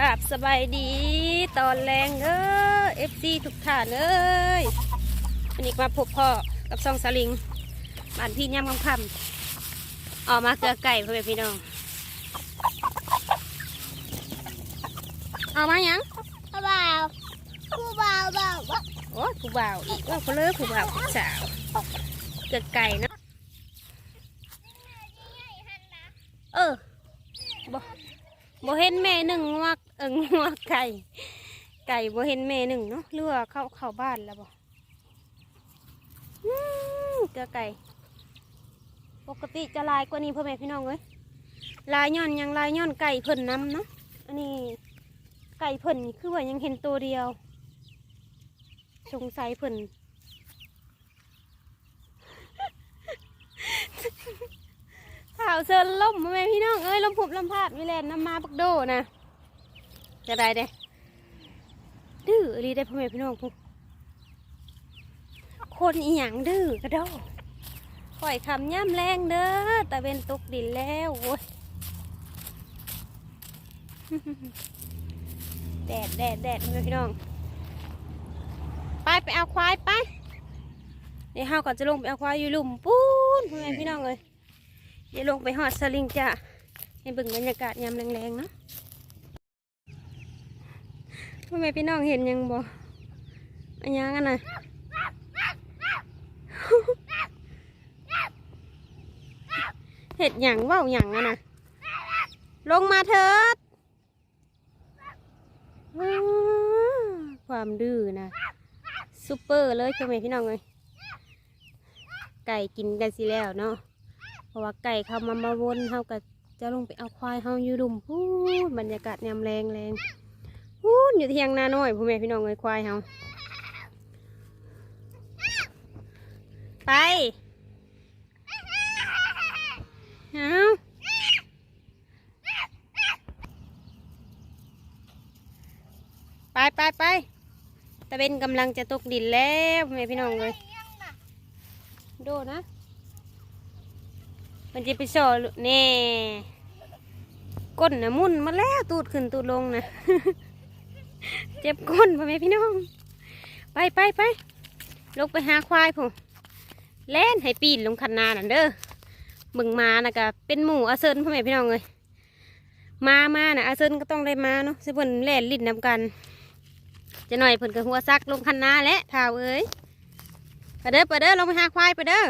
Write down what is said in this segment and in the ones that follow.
กราบสบายดีตอนแรงเออเอฟซีทุกท่านเอ้ยวันนี้มาพบพ่อกับซองสลิงบ้านพี่ย่ำคำคำออกมาเกลือไก่พ่อแม่พี่น้องเอามาหยังผู้บ่าวผู้บ่าวบ่าวว่าโอ้ยผู้บ่าวอีกว่าเขาเลิกผู้บ่าวผู้สาวเกลือไก่เนาะเออบ่บ่เห็นแม่หนึ่งงัว เอองัวไก่ ไก่บ่เห็นแม่หนึ่งเนาะหรือเข้าเข้าบ้านแล้วบ่อืมเกลือไก่ ปกติจะลายกว่านี้พ่อแม่พี่น้องเอ้ยลายย้อนยังลายย้อนไก่เพิ่นน้ำเนาะอันนี้ไก่เพิ่นคือว่ายังเห็นตัวเดียว สงสัยเพิ่นข่าวเซินล่มพ่อแม่พี่น้องเอ้ยลมผุบลมพาดวิแลนน้ำมาปักโดนะ จะได้เด้ดื้ออีหลีได้พ่อแม่พี่น้องพวกคนอีหยังดื้อกระโดดปล่อยคำย่ำแรงเด้อแต่เป็นตกดินแล้วโว้ยแดดแดดแดดพ่อแม่พี่น้อง ไปไปเอาควายไปเดี๋ยวเฮาก่อนจะลงไปเอาควายอยู่หลุมปูนพ่อแม่พี่น้องเลยเดี๋ยวลงไปหอดสลิงจ้ะให้เบิ่งบรรยากาศยามแรงๆเนาะ พ่อแม่พี่น้องเห็นยังบ่อันยังกันนะเห็ดหยังเว่าหยังอะนะลงมาเถิดความดื้อนะซุปเปอร์เลยพ่อแม่พี่น้องเลยไก่กินกันสิแล้วเนาะเพราะว่าไก่เขามามาวนเฮากับจะลงไปเอาควายเฮาอยู่ดุมพูบรรยากาศยามแรงแรง พูดอยู่เที่ยงนาน้อยพ่อแม่พี่น้องเลยควายเฮาไปเอาไปไปไปตะเบนกำลังจะตกดินแล้วพ่อแม่พี่น้องเลยโดนะ มันจะไปสอลูกแน่ก้นนะมุ่นมาแล้วตูดขึ้นตูดลงนะ เจ็บก้นพ่อแม่พี่น้อง ไปไปไปลงไปหาควายผมเล่นให้ปีนลงคันนานั่นเด้อเบิ่งมานะกะเป็นหมูอาเซินพ่อแม่พี่น้องเลยมามานะอาเซินก็ต้องได้มาเนาะสิเพิ่นแล่นลิ้นนำกัน จะหน่อยเพิ่นก็หัวซักลงคันนาและเท้าเอ้ยไปเด้อไปเด้อลงไปหาควายไปเด้อ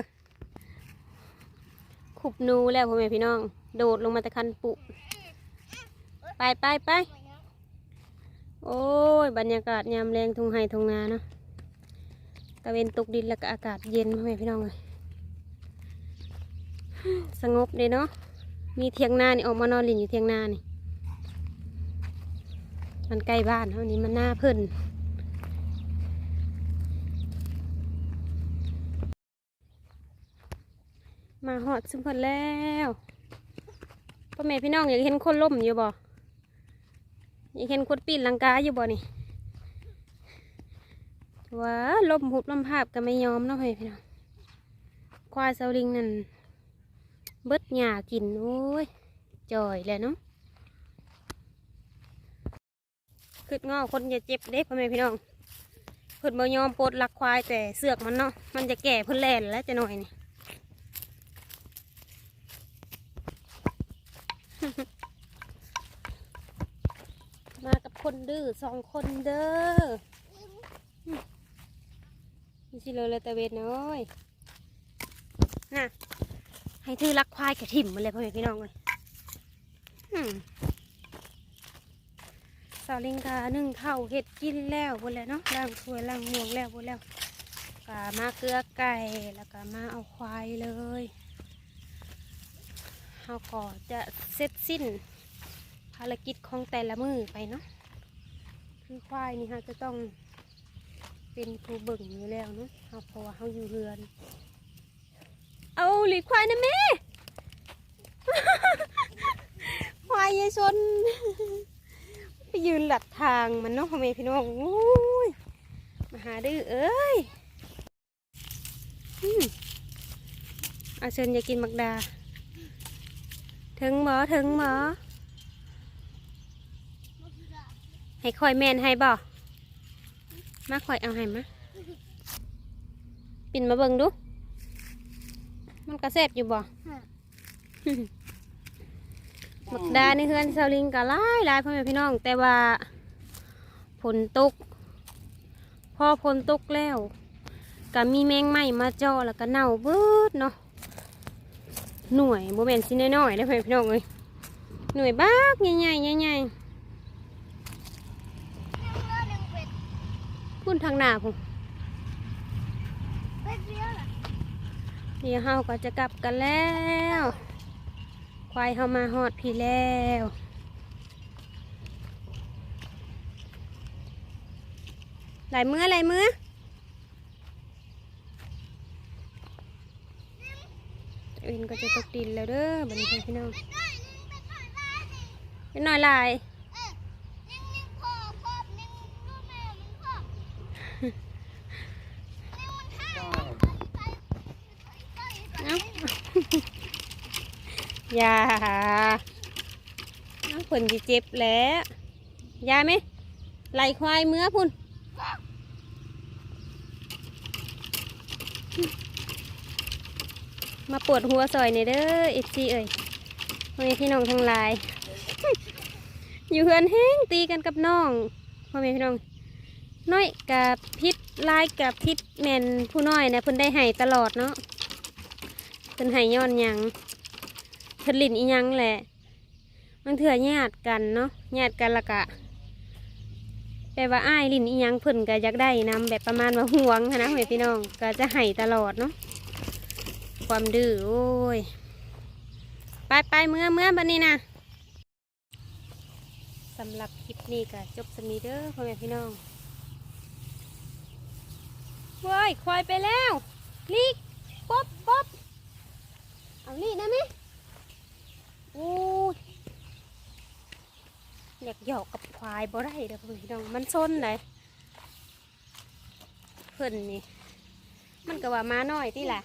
ขุบนูแล้วพ่อแม่พี่น้อง โดดลงมาต่คันปุ ไปไปไป โอ้ย บรรยากาศยามแรงทุ่งไห้ทุ่งนาเนาะตะเวนตกดินแล้วก็อากาศเย็นพ่อแม่พี่น้องเลยสงบเลยเนาะ มีเทียงนานี่ออกมานอนลินอยู่เทียงนานี่ มันใกล้บ้านเท่านี้มันหน้าเพิ่นมาหอดซึมเพิ่นแล้วพ่อแม่พี่น้องอยากเห็นคนล่มอยู่บ่ ยากเห็นคนปีนลังกาอยู่บ่นี่ว้าลมหุบลมภาพก็ไม่ยอมเนาะพี่พี่น้องควายเซาลิงนั่นเบิดหญ้ากินโอ้ยจ่อยแล้วเนาะคืดงอคนจะเจ็บเด้พ่อแม่พี่น้องเพิ่นบ่ยอมปลดลักควายแต่เสือกมันเนาะมันจะแก่เพิ่นแล่นแล้วจะหน่อยนี่ มากับ คนดื้อสองคนเด้อนี่สิเลยเลยตะเวนน้อยน่ะให้ถือรักควายกระถิ่มมาเลยพ่อแม่พี่น้องเลยสาวลิงกาหนึ่งเท่าเห็ดกินแล้วบนแล้วเนาะล้างถ้วยล้างหมวงแล้วบนแล้วกามาเกลือไก่แล้วก็มาเอาควายเลยเราก็จะเสร็จสิ้นภารกิจของแต่ละมือไปเนาะ คือควายนี่เราจะต้องเป็นผู้เบิ่งอยู่แล้วเนาะเราเพราะว่าเราอยู่เรือน เอาหลีควายนะแม่ ควายยายชน ไปยืนหลัดทางมันเนาะพ่อแม่พี่น้องโอ้ยมาหาดื้อเอ้ยอืมอาเชิญอยากกินมักดา ถึงหมอถึงหมอ ให้คอยแมนให้บ่มาคอยเอาให้มาปิ่นมาเบิ่งดู มันกระแซบอยู่บ่หมักดาในเฮือนเซาลิงก็หลายหลายพ่อแม่พี่น้อง แต่ว่าฝนตก พอฝนตกแล้วก็มีแมงไหม้มาเจาะแล้วก็เน่าเบิดเนาะหน่วยโมเมนสิน้อยๆได้อพ่อแม่พี่น้องเลยหน่วยบักใหญ่ๆใหญ่ๆ พุ่นทางหน้าผมเป็ดเดียวเหรอเดี๋ยวเฮาก็จะกลับกันแล้ว ควายเฮามาฮอดพี่แล้วหลายมือหลายมืออื่นก็จะตกดินแล้วเด้อบัดนี้พี่น้องเป็นหน่อยลาย นิ่งๆพ่อพ่อนิ่งลูกแม่มันพ่อนิ่งมันห้าวไปไปไปไป เอ้า อ ยาเอาผลจะเจ็บแล้วยาไหมไหลควายเมื่อพุ่นมาปวดหัวซอยในเด้อเอฟซีเอ่ยพ่อแม่พี่น้องทั้งหลาย อยู่เฮือนแห้งตีกันกับน้องพ่อแม่พี่น้อง น้อยกับพิษลายกับพิษแมนผู้น้อยนะเพิ่นได้ให้ตลอดเนาะเพิ่นให้ย้อนยัง เพิ่นลินอีหยังแหละมันเถื่อญาติกันเนาะญาติกันละกะแปลว่าอ้ายลินอีหยังเพิ่นก็อยากได้นำแบบประมาณว่าห่วงนะพ่อแม่พี่น้องก็จะให้ตลอดเนาะความดื้อโอ้ยไปไปเมื่อเมื่อบันนี้นะสำหรับคลิปนี้ก็จบสมีเด้อพ่อแม่พี่น้องเว้ยควายไปแล้วลีกป๊อบป๊อบเอาลีกได้ไหมโอ้ยอยากหยอกกับควายบ่ได้เด้อพี่น้องมันซนเลยเพิ่นนี่ มันก็ว่ามาน้อยที่ล่ะ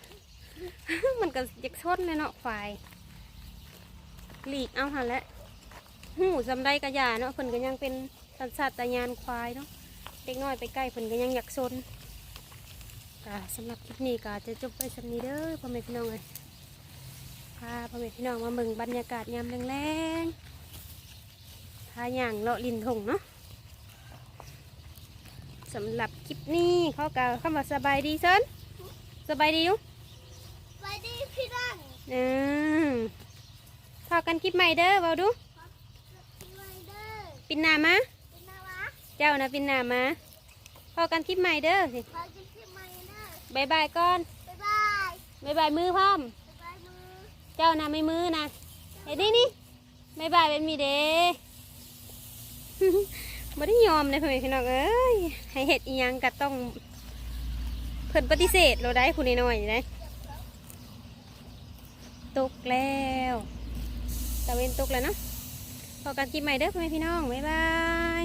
มันก็อยากชนเลยเนาะควายหลีกเอาหันแหละหูสำได้กระยาเนาะเพิ่นก็ยังเป็นสัตว์สัตว์ตายานควายเนาะเด็กน้อยไปใกล้เพิ่นก็ยังอยากชนก็สำหรับคลิปนี้ก็จะจบไปสำนี้เด้อพ่อแม่พี่น้องเลยาพ่อแม่พี่น้องมาเบิ่งบรรยากาศยามแรงๆพาย่างเลาะลินทงเนาะสำหรับคลิปนี้เขาก็เข้ามาสบายดีเซินสบายดีอยู่ไปดิพี่น้องอืมพอกันคลิปใหม่เด้อเบาดูไวเดอร์ปินหน้ามาเป็นนาวะเจ้านะปินหน้ามาพอกันคลิปใหม่เด้อสิขอกินที่ไมเดอร์บายบายก่อนบ๊ายบายบายบายมือพร้อมบ๊ายบายมือ เจ้านะไม่มือนะเห็นนี่นี่บายบายเป็นมีเด้บ่ได้ยอมเลยพ่อแม่พี่น้องเอ้ยให้เห็ดอียังก็ต้อง เพิ่นปฏิเสธเราได้คุณน้อยๆได้ตกแล้วตะเวนตกแล้วเนาะพอกันคลิปใหม่เด้อพ่อแม่พี่น้อง บ๊ายบาย